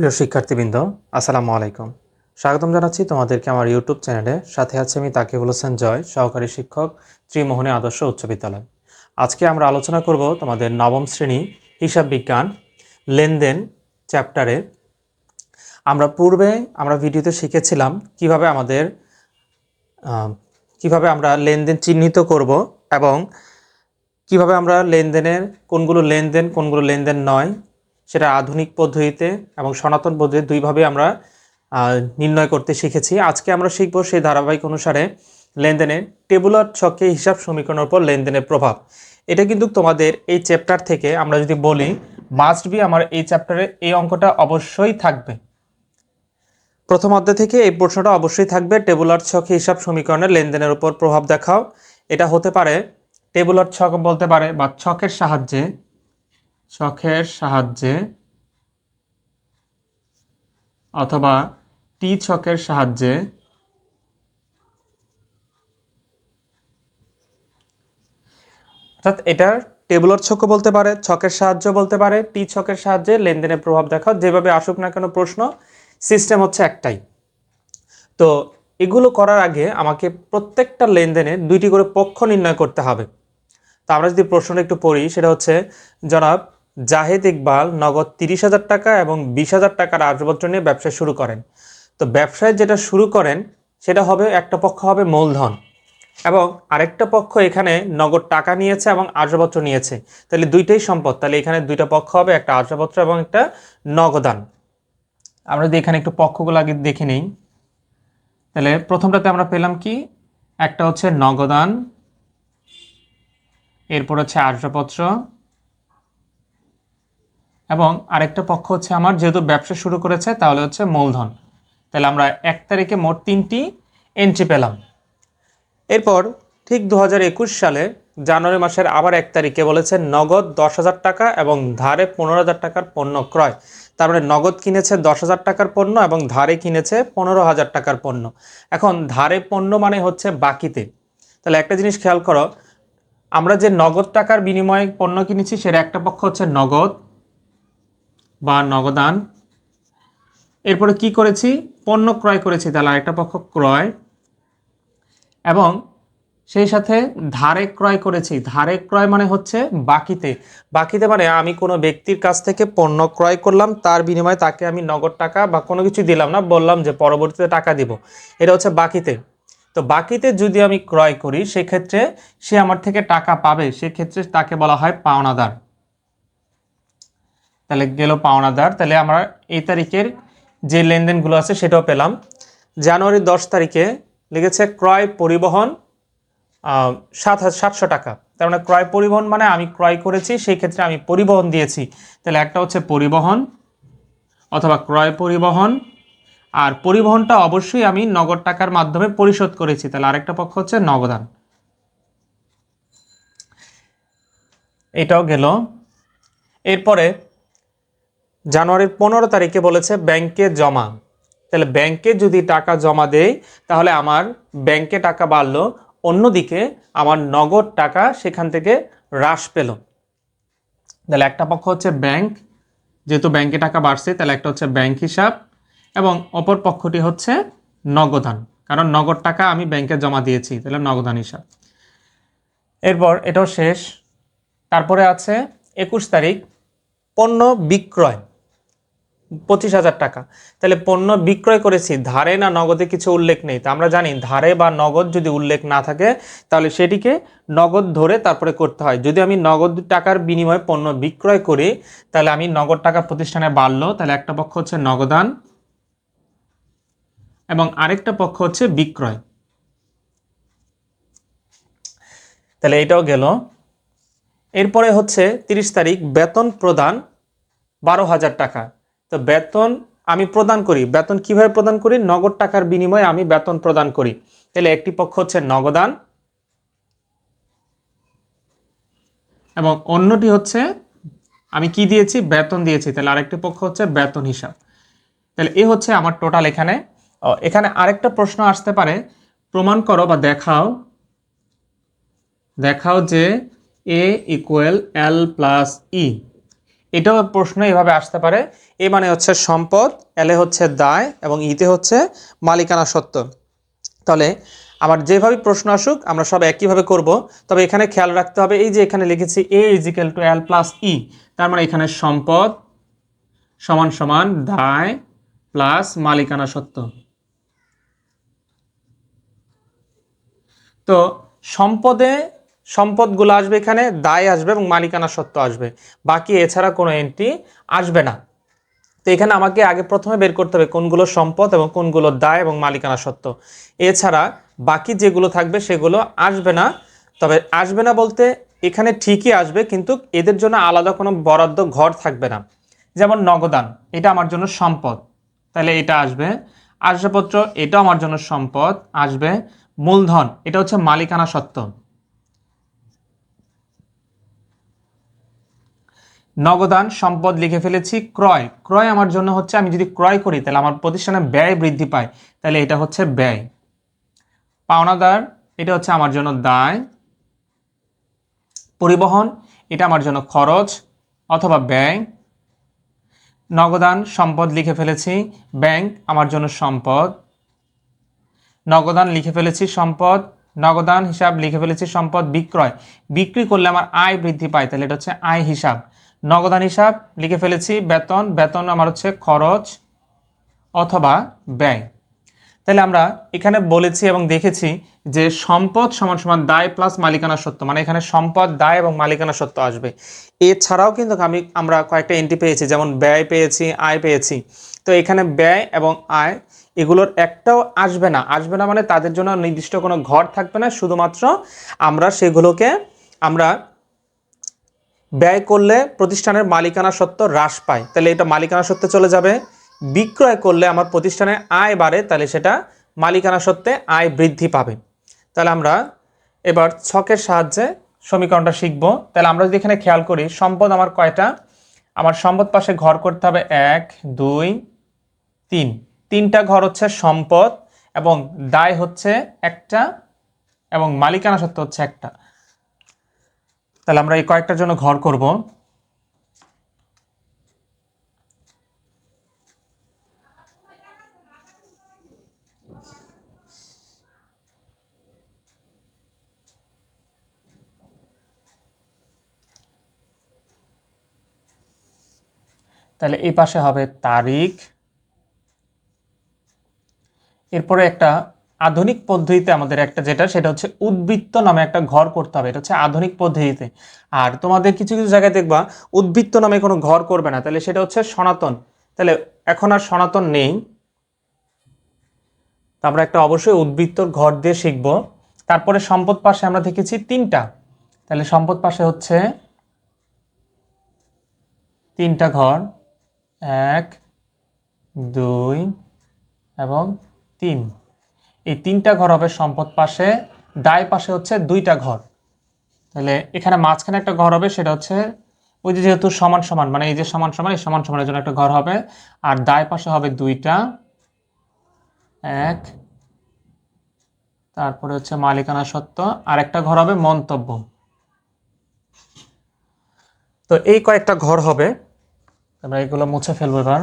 প্রিয় শিক্ষার্থীবৃন্দ, আসসালামু আলাইকুম। স্বাগতম জানাচ্ছি তোমাদেরকে আমার ইউটিউব চ্যানেলে। সাথে আছে আমি তাকে হোসেন জয়, সহকারী শিক্ষক ত্রিমোহনী আদর্শ উচ্চ বিদ্যালয়। আজকে আমরা আলোচনা করব তোমাদের নবম শ্রেণি হিসাব বিজ্ঞান লেনদেন চ্যাপ্টারে। আমরা পূর্বে আমরা ভিডিওতে শিখেছিলাম কীভাবে আমাদের কীভাবে আমরা লেনদেন চিহ্নিত করব এবং কীভাবে আমরা লেনদেনের কোনগুলো লেনদেন কোনগুলো লেনদেন নয় সেটা আধুনিক পদ্ধতিতে এবং সনাতন পদ্ধতি দুইভাবে আমরা নির্ণয় করতে শিখেছি। আজকে আমরা শিখব সেই ধারাবাহিক অনুসারে লেনদেনের টেবুলার ছকে হিসাব সমীকরণের উপর লেনদেনের প্রভাব। এটা কিন্তু তোমাদের এই চ্যাপ্টার থেকে আমরা যদি বলি মাস্ট বি আমার এই চ্যাপ্টারে এই অঙ্কটা অবশ্যই থাকবে। প্রথম অধ্যায় থেকে এই প্রশ্নটা অবশ্যই থাকবে টেবুলার ছকে হিসাব সমীকরণের লেনদেনের উপর প্রভাব দেখাও। এটা হতে পারে টেবুলার ছক বলতে পারে বা ছকের সাহায্যে ছকের সাহায্যে অথবা টি ছকের সাহায্যে অর্থাৎ এটার টেবুলার ছকও বলতে পারে, ছকের সাহায্য বলতে পারে টি ছকের সাহায্যে লেনদেনের প্রভাব দেখাও। যেভাবে আসুক না কেন প্রশ্ন, সিস্টেম হচ্ছে একটাই। তো এগুলো করার আগে আমাকে প্রত্যেকটা লেনদেনে দুইটি করে পক্ষ নির্ণয় করতে হবে। তো আমরা যদি প্রশ্নটা একটু পড়ি, সেটা হচ্ছে, জনাব জাহেদ ইকবাল নগদ তিরিশ হাজার টাকা এবং বিশ হাজার টাকার আসবাবপত্র নিয়ে ব্যবসা শুরু করেন। তো ব্যবসায় যেটা শুরু করেন, সেটা হবে একটা পক্ষ হবে মূলধন এবং আরেকটা পক্ষ এখানে নগদ টাকা নিয়েছে এবং আসবাবপত্র নিয়েছে। তাহলে দুইটাই সম্পদ। তাহলে এখানে দুইটা পক্ষ হবে, একটা আসবাবপত্র এবং একটা নগদান। আমরা যদি এখানে একটু পক্ষগুলো আগে দেখে নিই। তাহলে প্রথমটাতে আমরা পেলাম কি? একটা হচ্ছে নগদান, এরপর হচ্ছে আসবাবপত্র এবং আরেকটা পক্ষ হচ্ছে আমার, যেহেতু ব্যবসা শুরু করেছে, তাহলে হচ্ছে মূলধন। তাহলে আমরা এক তারিখে মোট তিনটি এন্ট্রি পেলাম। এরপর ঠিক দু হাজার একুশ সালে জানুয়ারি মাসের আবার এক তারিখে বলেছে নগদ দশ হাজার টাকা এবং ধারে পনেরো হাজার টাকার পণ্য ক্রয়। তার মানে নগদ কিনেছে দশ হাজার টাকার পণ্য এবং ধারে কিনেছে পনেরো হাজার টাকার পণ্য। এখন ধারে পণ্য মানে হচ্ছে বাকিতে। তাহলে একটা জিনিস খেয়াল করো, আমরা যে নগদ টাকার বিনিময়ে পণ্য কিনেছি, সেটা একটা পক্ষ হচ্ছে নগদ বা নগদান এরপরে কি করেছি? পণ্য ক্রয় করেছি, তাহলে আরেকটা পক্ষ ক্রয়। এবং সেই সাথে ধারে ক্রয় করেছি। ধারে ক্রয় মানে হচ্ছে বাকিতে। বাকিতে মানে আমি কোনো ব্যক্তির কাছ থেকে পণ্য ক্রয় করলাম, তার বিনিময়ে তাকে আমি নগদ টাকা বা কোনো কিছু দিলাম না, বললাম যে পরবর্তীতে টাকা দিব। এটা হচ্ছে বাকিতে। তো বাকিতে যদি আমি ক্রয় করি, সেক্ষেত্রে সে আমার থেকে টাকা পাবে। সেক্ষেত্রে তাকে বলা হয় পাওনাদার। তাহলে গেল পাওনাদার। তাহলে আমরা এই তারিখের যে লেনদেনগুলো আছে সেটাও পেলাম। জানুয়ারির দশ তারিখে লিখেছে ক্রয় পরিবহন সাত সাতশো টাকা। তার মানে ক্রয় পরিবহন মানে আমি ক্রয় করেছি, সেই ক্ষেত্রে আমি পরিবহন দিয়েছি। তাহলে একটা হচ্ছে পরিবহন অথবা ক্রয় পরিবহন। আর পরিবহনটা অবশ্যই আমি নগদ টাকার মাধ্যমে পরিশোধ করেছি। তাহলে আরেকটা পক্ষ হচ্ছে নগদান। এটাও গেল। এরপরে জানুয়ারির পনেরো তারিখে বলেছে ব্যাংকে জমা। তাহলে ব্যাংকে যদি টাকা জমা দেই, তাহলে আমার ব্যাংকে টাকা বাড়লো, অন্যদিকে আমার নগদ টাকা সেখান থেকে হ্রাস পেল। তাহলে একটা পক্ষ হচ্ছে ব্যাংক, যেহেতু ব্যাংকে টাকা বাড়ছে, তাহলে একটা হচ্ছে ব্যাংক হিসাব, এবং অপর পক্ষটি হচ্ছে নগদান, কারণ নগদ টাকা আমি ব্যাংকে জমা দিয়েছি, তাহলে নগদান হিসাব। এরপর এটাও শেষ। তারপরে আছে একুশ তারিখ, পণ্য বিক্রয়। পঁচিশ হাজার টাকা। তাহলে পণ্য বিক্রয় করেছি, ধারে না নগদে কিছু উল্লেখ নেই। তা আমরা জানি, ধারে বা নগদ যদি উল্লেখ না থাকে, তাহলে সেটিকে নগদ ধরে তারপরে করতে হয়। যদি আমি নগদ টাকার বিনিময়ে পণ্য বিক্রয় করি, তাহলে আমি নগদ টাকা প্রতিষ্ঠানে বাড়লো, তাহলে একটা পক্ষ হচ্ছে নগদান এবং আরেকটা পক্ষ হচ্ছে বিক্রয়। তাহলে এটাও গেল। এরপরে হচ্ছে তিরিশ তারিখ, বেতন প্রদান বারো হাজার টাকা। তো বেতন আমি প্রদান করি। বেতন কীভাবে প্রদান করি? নগদ টাকার বিনিময়ে আমি বেতন প্রদান করি। তাহলে একটি পক্ষ হচ্ছে নগদান এবং অন্যটি হচ্ছে আমি কি দিয়েছি? বেতন দিয়েছি। তাহলে আরেকটি পক্ষ হচ্ছে বেতন হিসাব। তাহলে এ হচ্ছে আমার টোটাল এখানে। এখানে আরেকটা প্রশ্ন আসতে পারে। প্রমাণ করো বা দেখাও। দেখাও যে এ ইকুয়াল এল প্লাস ই। এটাও প্রশ্ন এভাবে আসতে পারে। এ মানে হচ্ছে সম্পদ এলে হচ্ছে দায় এবং ইতে হচ্ছে মালিকানা সত্ত্ব তাহলে আমার যেভাবে প্রশ্ন আসুক, আমরা সব একইভাবে করব। তবে এখানে খেয়াল রাখতে হবে, এই যে এখানে লিখেছি A equal to L plus E তার মানে এখানে সম্পদ সমান সমান দায় প্লাস মালিকানা সত্ত্ব তো সম্পদে সম্পদগুলো আসবে এখানে, দায় আসবে এবং মালিকানা সত্ত্ব আসবে। বাকি এছাড়া কোনো এন্ট্রি আসবে না। তো এখানে আমাকে আগে প্রথমে বের করতে হবে কোনগুলো সম্পদ এবং কোনগুলো দায় এবং মালিকানা সত্ত্ব এছাড়া বাকি যেগুলো থাকবে সেগুলো আসবে না। তবে আসবে না বলতে এখানে ঠিকই আসবে, কিন্তু এদের জন্য আলাদা কোনো বরাদ্দ ঘর থাকবে না। যেমন নগদান, এটা আমার জন্য সম্পদ। তাহলে এটা আসবে। আসবাবপত্র এটা আমার জন্য সম্পদ। আসবে। মূলধন, এটা হচ্ছে মালিকানা সত্ত্ব নগদান, সম্পদ লিখে ফেলেছি, ক্রয়। ক্রয় আমার জন্য হচ্ছে আমি যদি ক্রয় করি, তাহলে আমার প্রতিষ্ঠানে ব্যয় বৃদ্ধি পায়, তাহলে এটা হচ্ছে ব্যয়। পাওনাদার, এটা হচ্ছে আমার জন্য দায়। পরিবহন, এটা আমার জন্য খরচ অথবা ব্যয়। নগদান, সম্পদ লিখে ফেলেছি, ব্যাংক আমার জন্য সম্পদ। নগদান লিখে ফেলেছি, সম্পদ। নগদান হিসাব লিখে ফেলেছি, সম্পদ, বিক্রয়। বিক্রি করলে আমার আয় বৃদ্ধি পায়, তাহলে এটা হচ্ছে আয় হিসাব। নগদান হিসাব, লিখে ফেলেছি, বেতন বেতন আমার হচ্ছে খরচ অথবা ব্যয়। তাহলে আমরা এখানে বলেছি এবং দেখেছি যে সম্পদ সমান সমান দায় প্লাস মালিকানা সত্য মানে এখানে সম্পদ, দায় এবং মালিকানা সত্য আসবে। এছাড়াও কিন্তু আমি, আমরা কয়েকটা এন্ট্রি পেয়েছি, যেমন ব্যয় পেয়েছি, আয় পেয়েছি। তো এখানে ব্যয় এবং আয়, এগুলোর একটাও আসবে না। আসবে না মানে তাদের জন্য নির্দিষ্ট কোনো ঘর থাকবে না, শুধুমাত্র আমরা সেগুলোকে, আমরা ব্যয় করলে প্রতিষ্ঠানের মালিকানা সত্ত্ব হ্রাস পায়। তাহলে এটা মালিকানা সত্ত্বে চলে যাবে। বিক্রয় করলে আমার প্রতিষ্ঠানের আয় বাড়ে, তাহলে সেটা মালিকানা সত্ত্বে আয় বৃদ্ধি পাবে। তাহলে আমরা এবার ছকের সাহায্যে সমীকরণটা শিখব। তাহলে আমরা যদি এখানে খেয়াল করি, সম্পদ আমার কয়টা? আমার সম্পদ পাশে ঘর করতে হবে এক, দুই, তিন। তিনটা ঘর হচ্ছে সম্পদ এবং দায় হচ্ছে একটা এবং মালিকানা সত্ত্ব হচ্ছে একটা। তাহলে আমরা এই কয়েকটার জন্য ঘর করব। তাহলে এই পাশে হবে তারিখ। এরপরে একটা আধুনিক পদ্ধতিতে আমাদের একটা যেটা, সেটা হচ্ছে উদ্বৃত্ত নামে একটা ঘর করতে হবে। এটা হচ্ছে আধুনিক পদ্ধতিতে। আর তোমাদের কিছু কিছু জায়গায় দেখবা, উদ্বৃত্ত নামে কোনো ঘর করবে না। তাহলে সেটা হচ্ছে সনাতন। তাহলে এখন আর সনাতন নেই। তো আমরা একটা অবশ্যই উদ্বৃত্তর ঘর দিয়ে শিখব। তারপরে সম্পদ পাশে আমরা দেখেছি তিনটা। তাহলে সম্পদ পাশে হচ্ছে তিনটা ঘর। এক, দুই এবং তিন। এই তিনটা ঘর হবে সম্পদ পাশে, দায় পাশে হচ্ছে দুইটা ঘর। তাহলে এখানে মাঝখানে একটা ঘর হবে, সেটা হচ্ছে ওই যে যেহেতু সমান সমান মানে এই যে সমান সমান, এই সমান সমানের জন্য একটা ঘর হবে। আর দায় পাশে হবে দুইটা, এক, তারপরে হচ্ছে মালিকানা সত্ত্ব আর একটা ঘর হবে মন্তব্য। তো এই কয়েকটা ঘর হবে, আমরা এগুলো মুছে ফেলব এবার।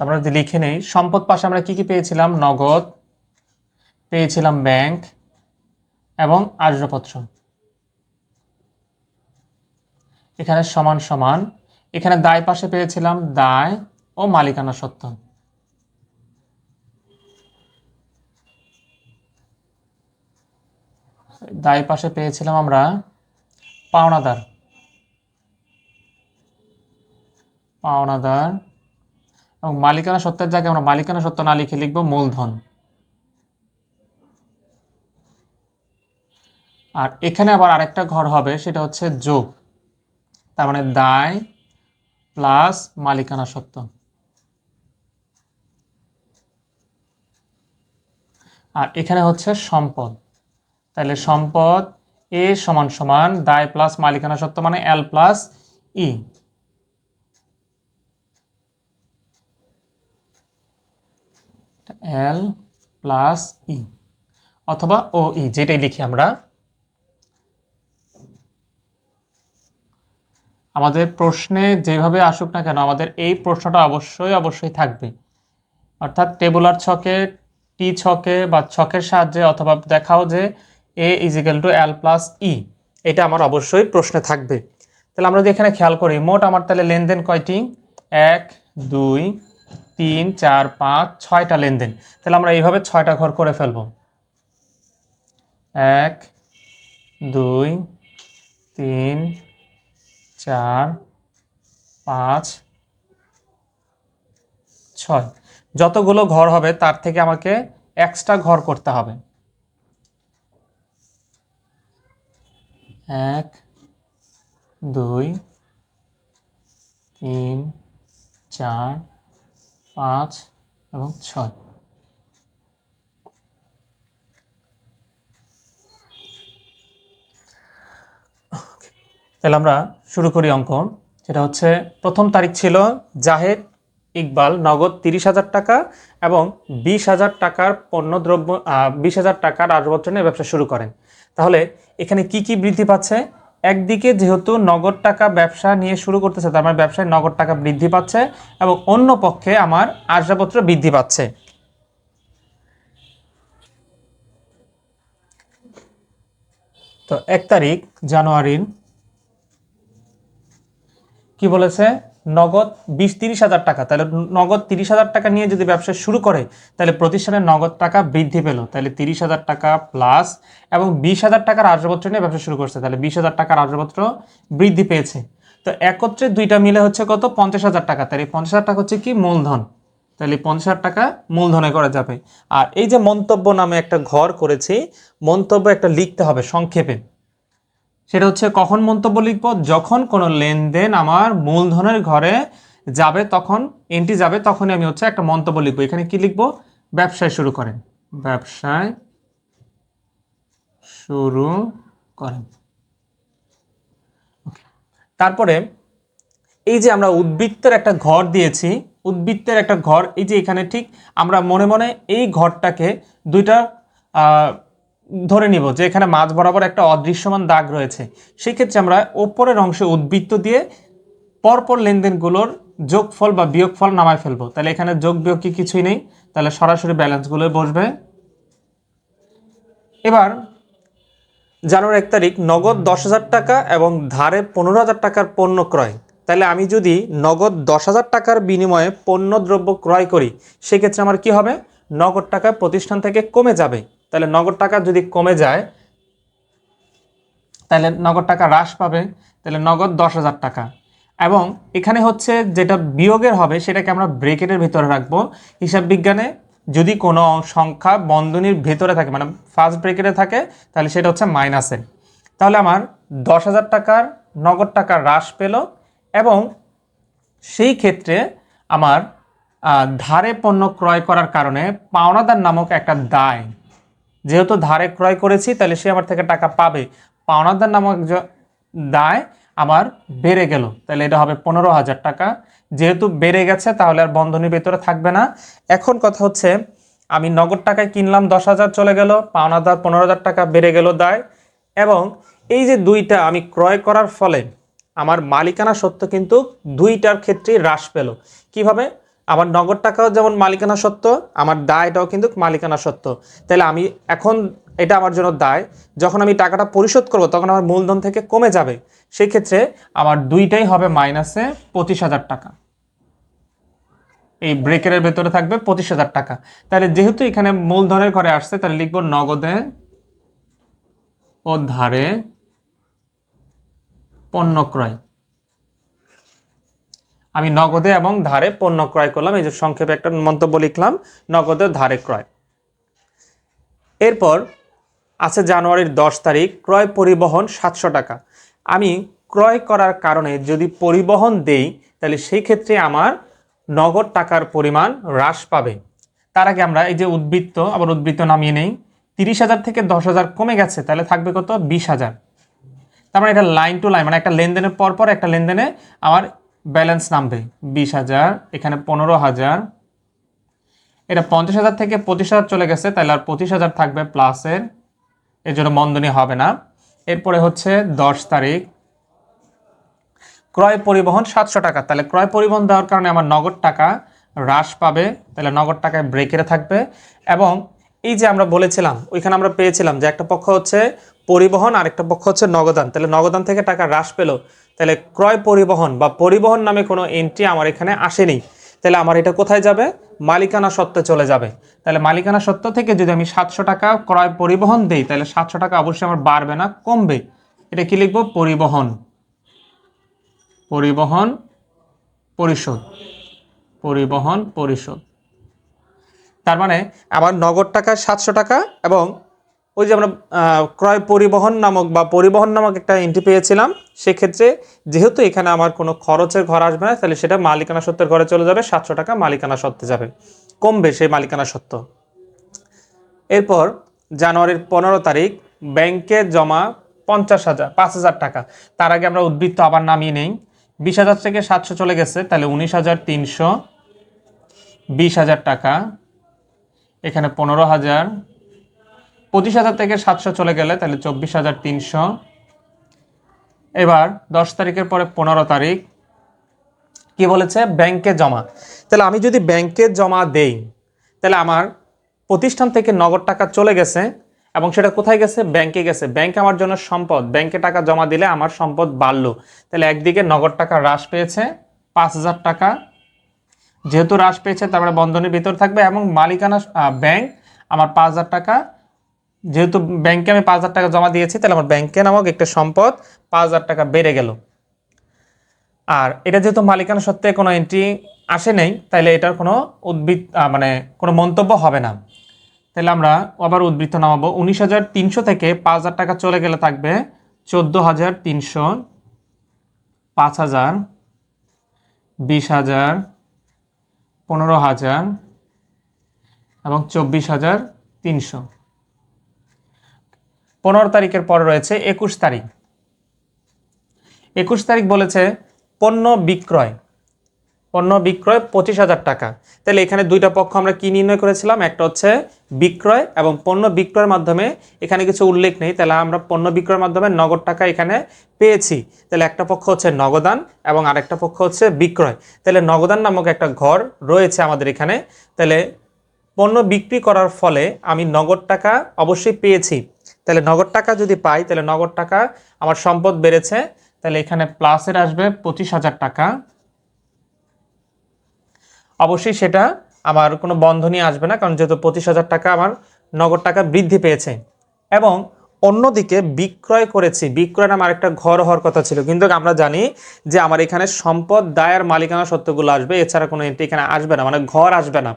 আমরা যদি লিখে নেই, সম্পদ পাশে আমরা কি কি পেয়েছিলাম? নগদ, পেয়েছিলাম ব্যাংক এবং আসবাবপত্র এখানে সমান সমান, এখানে দায় পাশে পেয়েছিলাম দায় ও মালিকানা সত্ত্ব দায় পাশে পেয়েছিলাম আমরা পাওনাদার। পাওনাদার এবং মালিকানা সত্ত্বের জায়গায় আমরা মালিকানা সত্ত্ব না লিখে লিখব মূলধন। আর এখানে আবার আরেকটা ঘর হবে, সেটা হচ্ছে যোগ। তার মানে দায় প্লাস মালিকানা সত্ত্ব। আর এখানে হচ্ছে সম্পদ। তাহলে সম্পদ এ সমান সমান দায় প্লাস মালিকানা সত্ত্ব মানে এল প্লাস ই। এল প্লাস ই অথবা ও ই যেটাই লিখি আমরা। আমাদের প্রশ্নে যেভাবে আসুক না কেন, আমাদের এই প্রশ্নটা অবশ্যই অবশ্যই থাকবে। অর্থাৎ টেবুলার ছকে, টি ছকে বা ছকের সাহায্যে অথবা দেখাও যে A equal to L plus E এটা আমার অবশ্যই প্রশ্নে থাকবে। তাহলে আমরা যদি এখানে খেয়াল করি, মোট আমার তাহলে লেনদেন কয়টি? এক, দুই তিন, চার, পাঁচ, ছয়টা লেনদেন। তাহলে আমরা এইভাবে ছয়টা ঘর করে ফেলব। এক, দুই, তিন, চার, পাঁচ, ছয়। যতগুলো ঘর হবে, তার থেকে আমাকে এক্সট্রা ঘর করতে হবে। এক, দুই, তিন, চার পাঁচ এবং ছয়। তাহলে আমরা শুরু করি অঙ্ক যেটা হচ্ছে, প্রথম তারিখ ছিল জাহেদ ইকবাল, নগদ তিরিশ হাজার টাকা এবং বিশ হাজার টাকার পণ্যদ্রব্য বিশ হাজার টাকার আসবাবপত্র নিয়ে ব্যবসা শুরু করেন। তাহলে এখানে কি কি বৃদ্ধি পাচ্ছে? একদিকে যেহেতু নগদ টাকা ব্যবসা নিয়ে শুরু করতেছে, তার মানে ব্যবসায় নগদ টাকা বৃদ্ধি পাচ্ছে এবং অন্য পক্ষে আমার আসবাবপত্র বৃদ্ধি পাচ্ছে। তো এক তারিখ, জানুয়ারির, কি বলেছে? নগদ বিশ তিরিশ হাজার টাকা। তাহলে নগদ তিরিশ হাজার টাকা নিয়ে যদি ব্যবসা শুরু করে, তাহলে প্রতিষ্ঠানের নগদ টাকা বৃদ্ধি পেল। তাহলে তিরিশ হাজার টাকা প্লাস এবং বিশ হাজার টাকার আসবাবপত্র নিয়ে ব্যবসা শুরু করছে। তাহলে বিশ হাজার টাকার আসবাবপত্র বৃদ্ধি পেয়েছে। তো একত্রে দুইটা মিলে হচ্ছে কত? পঞ্চাশ হাজার টাকা। তাহলে পঞ্চাশ হাজার টাকা হচ্ছে কি? মূলধন। তাহলে পঞ্চাশ হাজার টাকা মূলধনে করা যাবে। আর এই যে মন্তব্য নামে একটা ঘর করেছি, মন্তব্য একটা লিখতে হবে সংক্ষেপে। সেটা হচ্ছে কখন মন্তব্য লিখব? যখন কোনো লেনদেন আমার মূলধনের ঘরে যাবে তখন এন্ট্রি যাবে তখনই আমি হচ্ছে একটা মন্তব্য লিখব। এখানে কি লিখব? ব্যবসায় শুরু করেন। ব্যবসায় শুরু করেন। তারপরে এই যে আমরা উদ্বৃত্তের একটা ঘর দিয়েছি, উদ্বৃত্তের একটা ঘর, এই যে এখানে ঠিক আমরা মনে মনে এই ঘরটাকে দুইটা ধরে নিব যে এখানে মাঝ বরাবর একটা অদৃশ্যমান দাগ রয়েছে। সেই ক্ষেত্রে আমরা ওপরের অংশে উদ্বৃত্ত দিয়ে পরপর লেনদেনগুলোর যোগফল বা বিয়োগফল নামায় ফেলব। তাহলে এখানে যোগ বিয়োগ কি কিছুই নেই। তাহলে সরাসরি ব্যালেন্সগুলো বসবে। এবার জানুয়ারি এক তারিখ, নগদ দশ হাজার টাকা এবং ধারে পনেরো হাজার টাকার পণ্য ক্রয়। তাহলে আমি যদি নগদ দশ হাজার টাকার বিনিময়ে পণ্য দ্রব্য ক্রয় করি, সেক্ষেত্রে আমার কি হবে? নগদ টাকা প্রতিষ্ঠান থেকে কমে যাবে। তাহলে নগদ টাকা যদি কমে যায়, তাহলে নগদ টাকা হ্রাস পাবে, তাহলে নগদ দশ হাজার টাকা। এবং এখানে হচ্ছে যেটা বিয়োগের হবে, সেটাকে আমরা ব্রেকেটের ভিতরে রাখব। হিসাব বিজ্ঞানে যদি কোনো সংখ্যা বন্ধনীর ভেতরে থাকে মানে ফার্স্ট ব্রেকেটে থাকে, তাহলে সেটা হচ্ছে মাইনাসে তাহলে আমার দশ হাজার টাকার নগদ টাকা হ্রাস পেল এবং সেই ক্ষেত্রে আমার ধারে পণ্য ক্রয় করার কারণে পাওনাদার নামক একটা দায় যেহেতু ধারে ক্রয় করেছি, তাহলে সে আমার থেকে টাকা পাবে। পাওনাদার নামক দায় আমার বেড়ে গেল। তাহলে এটা হবে পনেরো হাজার টাকা। যেহেতু বেড়ে গেছে, তাহলে আর বন্ধনীর ভেতরে থাকবে না। এখন কথা হচ্ছে, আমি নগদ টাকায় কিনলাম, দশ হাজার চলে গেল, পাওনাদার পনেরো হাজার টাকা বেড়ে গেল দায়। এবং এই যে দুইটা আমি ক্রয় করার ফলে আমার মালিকানা সত্য কিন্তু দুইটার ক্ষেত্রেই হ্রাস পেল। কীভাবে? আমার নগদ টাকাও যেমন মালিকানা সত্ত্ব আমার দায়টাও কিন্তু মালিকানা সত্ত্ব তাহলে আমি এখন এটা আমার জন্য দায়, যখন আমি টাকাটা পরিশোধ করব তখন আমার মূলধন থেকে কমে যাবে। সেই ক্ষেত্রে আমার দুইটাই হবে মাইনাসে পঁচিশ হাজার টাকা। এই ব্রেকের ভেতরে থাকবে পঁচিশ হাজার টাকা। তাহলে যেহেতু এখানে মূলধনের ঘরে আসছে, তাহলে লিখব নগদে ও ধারে পণ্য ক্রয়। আমি নগদে এবং ধারে পণ্য ক্রয় করলাম। এই যে সংক্ষেপে একটা মন্তব্য লিখলাম, নগদে ধারে ক্রয়। এরপর আছে জানুয়ারির দশ তারিখ, ক্রয় পরিবহন সাতশো টাকা। আমি ক্রয় করার কারণে যদি পরিবহন দেই, তাহলে সেই ক্ষেত্রে আমার নগদ টাকার পরিমাণ হ্রাস পাবে। তার আগে আমরা এই যে উদ্বৃত্ত, আবার উদ্বৃত্ত নামিয়ে নেই। তিরিশ হাজার থেকে দশ হাজার কমে গেছে, তাহলে থাকবে কত? বিশ হাজার। তার মানে এটা লাইন টু লাইন মানে একটা লেনদেনের পর পর একটা লেনদেনে আমার ব্যালেন্স নামবে বিশ হাজার, এখানে পনেরো হাজার। এটা পঞ্চাশ হাজার থেকে পঁচিশ হাজার চলে গেছে, তাহলে আর পঁচিশ হাজার থাকবে প্লাসের। এর জন্য মন্দনী হবে না। এরপরে হচ্ছে দশ তারিখ। ক্রয় পরিবহন সাতশো টাকা। তাহলে ক্রয় পরিবহন দেওয়ার কারণে আমার নগদ টাকা হ্রাস পাবে। তাহলে নগদ টাকায় ব্রেকেরে থাকবে। এবং এই যে আমরা বলেছিলাম, ওইখানে আমরা পেয়েছিলাম যে একটা পক্ষ হচ্ছে পরিবহন আর একটা পক্ষ হচ্ছে নগদান। তাহলে নগদান থেকে টাকা হ্রাস পেল। তাহলে ক্রয় পরিবহন বা পরিবহন নামে কোনো এন্ট্রি আমার এখানে আসেনি। তাহলে আমার এটা কোথায় যাবে? মালিকানা সত্ত্বে চলে যাবে। তাহলে মালিকানা সত্ত্ব থেকে যদি আমি সাতশো টাকা ক্রয় পরিবহন দিই, তাহলে সাতশো টাকা অবশ্যই আমার বাড়বে না, কমবে। এটা কি লিখব? পরিবহন। পরিবহন পরিশোধ। পরিবহন পরিশোধ। তার মানে আমার নগদ টাকা সাতশো টাকা এবং ওই যে আমরা ক্রয় পরিবহন নামক বা পরিবহন নামক একটা এন্ট্রি পেয়েছিলাম, সেক্ষেত্রে যেহেতু এখানে আমার কোনো খরচের ঘর আসবে না, তাহলে সেটা মালিকানা সত্ত্বের ঘরে চলে যাবে, সাতশো টাকা মালিকানা সত্ত্বে যাবে। কমবে সেই মালিকানা সত্ত্ব। এরপর জানুয়ারির পনেরো তারিখ, ব্যাংকে জমা পঞ্চাশ হাজার, পাঁচ হাজার টাকা। তার আগে আমরা উদ্বৃত্ত আবার নামিয়ে নেই। বিশ হাজার থেকে সাতশো চলে গেছে, তাহলে উনিশ হাজার তিনশো বিশ হাজার টাকা। এখানে পনেরো হাজার পঁচিশ হাজার থেকে সাতশো চলে গেলে তাহলে চব্বিশ হাজার তিনশো। এবার দশ তারিখের পরে পনেরো তারিখ। কি বলেছে? ব্যাংকে জমা। তাহলে আমি যদি ব্যাংকে জমা দেই, তাহলে আমার প্রতিষ্ঠান থেকে নগদ টাকা চলে গেছে এবং সেটা কোথায় গেছে? ব্যাংকে গেছে। ব্যাংক আমার জন্য সম্পদ। ব্যাংকে টাকা জমা দিলে আমার সম্পদ বাড়লো। তাহলে একদিকে নগদ টাকা হ্রাস পেয়েছে, পাঁচ হাজার টাকা। যেহেতু হ্রাস পেয়েছে, তারপরে বন্ধনের ভিতর থাকবে এবং মালিকানা ব্যাংক আমার পাঁচ হাজার টাকা যেহেতু ব্যাংকে আমি পাঁচ হাজার টাকা জমা দিয়েছি, তাহলে আমার ব্যাংকে নামক একটা সম্পদ পাঁচ হাজার টাকা বেড়ে গেল। আর এটা যেহেতু মালিকানা সত্ত্বে কোনো এন্ট্রি আসে নেই, তাহলে এটার কোনো উদ্বৃত্ত মানে কোনো মন্তব্য হবে না। তাহলে আমরা আবার উদ্বৃত্ত নামাবো। উনিশ হাজার তিনশো থেকে পাঁচ হাজার টাকা চলে গেলে থাকবে চোদ্দ হাজার তিনশো, পাঁচ হাজার, বিশ হাজার, পনেরো হাজার এবং চব্বিশ হাজার তিনশো। পনেরো তারিখের পরে রয়েছে একুশ তারিখ। একুশ তারিখ বলেছে পণ্য বিক্রয়। পণ্য বিক্রয় পঁচিশ হাজার টাকা। তাহলে এখানে দুইটা পক্ষ আমরা কি নির্ণয় করেছিলাম? একটা হচ্ছে বিক্রয় এবং পণ্য বিক্রয়ের মাধ্যমে এখানে কিছু উল্লেখ নেই। তাহলে আমরা পণ্য বিক্রয়ের মাধ্যমে নগদ টাকা এখানে পেয়েছি। তাহলে একটা পক্ষ হচ্ছে নগদান এবং আরেকটা পক্ষ হচ্ছে বিক্রয়। তাহলে নগদান নামক একটা ঘর রয়েছে আমাদের এখানে। তাহলে পণ্য বিক্রি করার ফলে আমি নগদ টাকা অবশ্যই পেয়েছি। তাহলে নগদ টাকা যদি পাই, তাহলে নগদ টাকা আমার সম্পদ বেড়েছে, তাহলে এখানে প্লাসের আসবে পঁচিশ হাজার টাকা। অবশ্যই সেটা আমার কোনো বন্ধনই আসবে না, কারণ যেহেতু পঁচিশ হাজার টাকা আমার নগদ টাকা বৃদ্ধি পেয়েছে। এবং অন্যদিকে বিক্রয় করেছি বিক্রয় নামে আরেকটা ঘর হওয়ার কথা ছিল। কিন্তু আমরা জানি যে আমার এখানে সম্পদ দায়ের মালিকানা সত্যগুলো আসবে, এছাড়া কোনো এন্ট্রি এখানে আসবে না মানে ঘর আসবে না।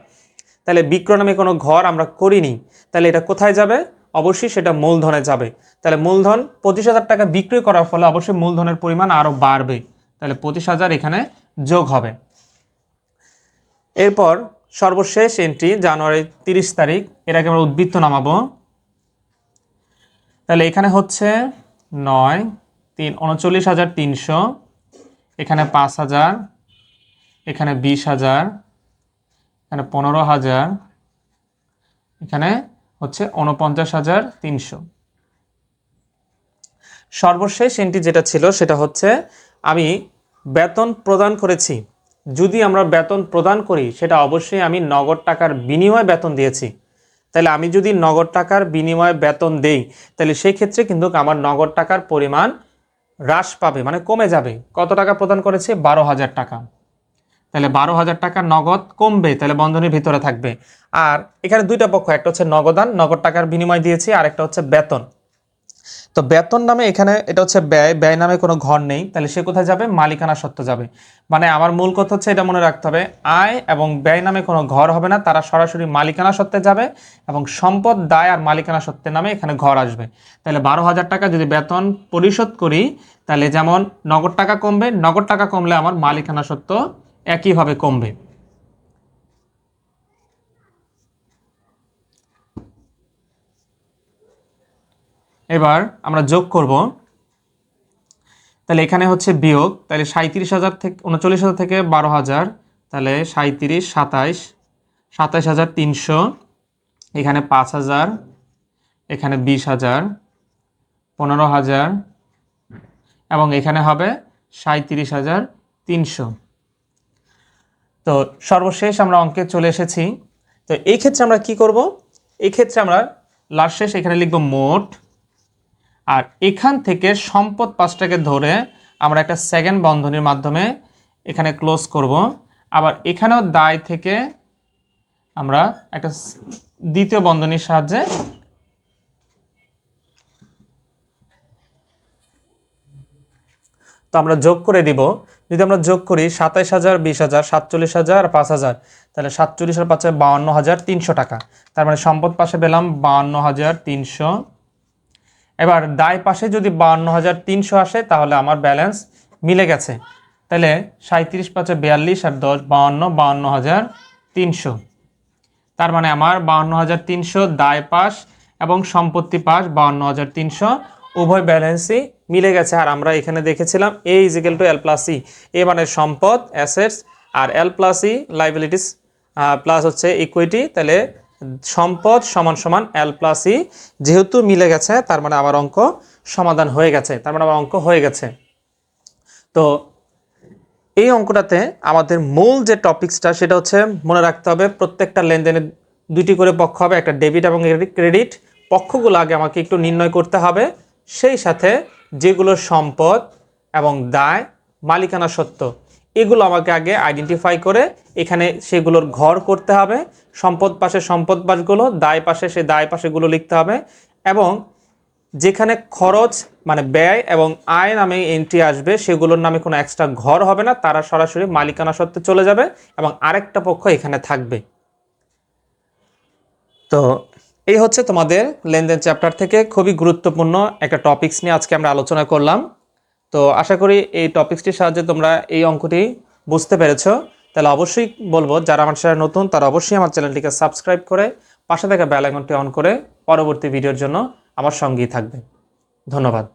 তাহলে বিক্রয় নামে কোনো ঘর আমরা করিনি, তাহলে এটা কোথায় যাবে? অবশ্যই সেটা মূলধনে যাবে। তাহলে মূলধন পঁচিশ হাজার টাকা বিক্রি করার ফলে অবশ্যই মূলধনের পরিমাণ আরও বাড়বে। তাহলে পঁচিশ হাজার এখানে যোগ হবে। এরপর সর্বশেষ এন্ট্রি জানুয়ারি তিরিশ তারিখ আগে আমরা উদ্বৃত্ত নামাবো। তাহলে এখানে হচ্ছে নয়, তিন, উনচল্লিশ হাজার তিনশো, এখানে পাঁচ হাজার, এখানে বিশ হাজার, এখানে পনেরো হাজার, এখানে হচ্ছে উনপঞ্চাশ হাজার তিনশো। সর্বশেষ এন্ট্রি যেটা ছিল সেটা হচ্ছে, আমি বেতন প্রদান করেছি। যদি আমরা বেতন প্রদান করি, সেটা অবশ্যই আমি নগদ টাকার বিনিময়ে বেতন দিয়েছি। তাহলে আমি যদি নগদ টাকার বিনিময়ে বেতন দেই, তাহলে সেই ক্ষেত্রে কিন্তু আমার নগদ টাকার পরিমাণ হ্রাস পাবে মানে কমে যাবে। কত টাকা প্রদান করেছে? বারো হাজার টাকা। তাহলে বারো হাজার টাকা নগদ কমবে, তাহলে বন্ধনের ভিতরে থাকবে। আর এখানে দুইটা পক্ষ, একটা হচ্ছে নগদান, নগদ টাকার বিনিময় দিয়েছি, আর একটা হচ্ছে বেতন। তো বেতন নামে এখানে, এটা হচ্ছে ব্যয় ব্যয় নামে কোনো ঘর নেই, তাহলে সে কোথায় যাবে? মালিকানা সত্ত্ব যাবে। মানে আমার মূল কথা হচ্ছে এটা মনে রাখতে হবে, আয় এবং ব্যয় নামে কোনো ঘর হবে না, তারা সরাসরি মালিকানা সত্ত্বে যাবে এবং সম্পদ, দায় আর মালিকানা সত্ত্বে নামে এখানে ঘর আসবে। তাহলে বারো হাজার টাকা যদি বেতন পরিশোধ করি, তাহলে যেমন নগদ টাকা কমবে, নগদ টাকা কমলে আমার মালিকানা সত্ত্ব একইভাবে কমবে। এবার আমরা যোগ করব। তাহলে এখানে হচ্ছে বিয়োগ, তাহলে সাঁত্রিশ হাজার থেকে, উনচল্লিশ হাজার থেকে বারো হাজার, তাহলে সাঁত্রিশ সাতাইশ সাতাইশ হাজার তিনশো, এখানে পাঁচ হাজার, এখানে বিশ হাজার, পনেরো হাজার, এবং এখানে হবে সাঁত্রিশ হাজার তিনশো। তো সর্বশেষ আমরা অঙ্কে চলে এসেছি। তো এই ক্ষেত্রে আমরা কি করব? এই ক্ষেত্রে আমরা লাস্ট শেষ এখানে লিখব মোট। আর এখান থেকে সম্পদ পাঁচটাকে ধরে আমরা একটা সেকেন্ড বন্ধনীর মাধ্যমে এখানে ক্লোজ করব। আবার এখানেও দায় থেকে আমরা একটা দ্বিতীয় বন্ধনীর সাহায্যে তো আমরা যোগ করে দিব। যদি আমরা যোগ করি সাতাইশ হাজার, বিশ হাজার, সাতচল্লিশ হাজার পাঁচ হাজার, তাহলে সাতচল্লিশ আর পাঁচে বাউন্ন হাজার তিনশো টাকা। তার মানে সম্পদ পাশে পেলাম বাউন্ন হাজার তিনশো। এবার দায় পাশে যদি বাউন্ন হাজার তিনশো আসে, তাহলে আমার ব্যালেন্স মিলে গেছে। তাহলে সাঁত্রিশ পাঁচে বিয়াল্লিশ আর দশ বাউন্ন বাউন্ন হাজার তিনশো। তার মানে আমার বাউন্ন হাজার তিনশো দায় পাশ এবং সম্পত্তি পাশ বাউন্ন হাজার তিনশো। উভয় ব্যালেন্সই মিলে গেছে। আর আমরা এখানে দেখেছিলাম A equal to L plus E A মানে সম্পদ অ্যাসেটস আর L plus E liabilities plus হচ্ছে ইকুইটি তাহলে সম্পদ সমান সমান এল প্লাস ই যেহেতু মিলে গেছে, তার মানে আমার অঙ্ক সমাধান হয়ে গেছে, তার মানে আমার অঙ্ক হয়ে গেছে। তো এই অঙ্কটাতে আমাদের মূল যে টপিক্সটা সেটা হচ্ছে মনে রাখতে হবে, প্রত্যেকটা লেনদেনের দুটি করে পক্ষ হবে, একটা ডেবিট এবং ক্রেডিট পক্ষগুলো আগে আমাকে একটু নির্ণয় করতে হবে, সেই সাথে যেগুলো সম্পদ এবং দায়, মালিকানা সত্ত্ব এগুলো আমাকে আগে আইডেন্টিফাই করে এখানে সেগুলোর ঘর করতে হবে, সম্পদ পাশে সম্পদ পাশগুলো, দায় পাশে সে দায় পাশেগুলো লিখতে হবে এবং যেখানে খরচ মানে ব্যয় এবং আয় নামে এন্ট্রি আসবে সেগুলোর নামে কোনো এক্সট্রা ঘর হবে না, তারা সরাসরি মালিকানা সত্ত্বে চলে যাবে এবং আরেকটা পক্ষ এখানে থাকবে। তো এই হচ্ছে তোমাদের লেনদেন চ্যাপ্টার থেকে খুবই গুরুত্বপূর্ণ একটা টপিক্স নিয়ে আজকে আমরা আলোচনা করলাম। তো আশা করি এই টপিক্সটির সাহায্যে তোমরা এই অঙ্কটি বুঝতে পেরেছ। তাহলে অবশ্যই বলব, যারা আমার সাথে নতুন, তারা অবশ্যই আমার চ্যানেলটিকে সাবস্ক্রাইব করে পাশে থাকা বেল আইকনটি অন করে পরবর্তী ভিডিওর জন্য আমার সঙ্গেই থাকবে। ধন্যবাদ।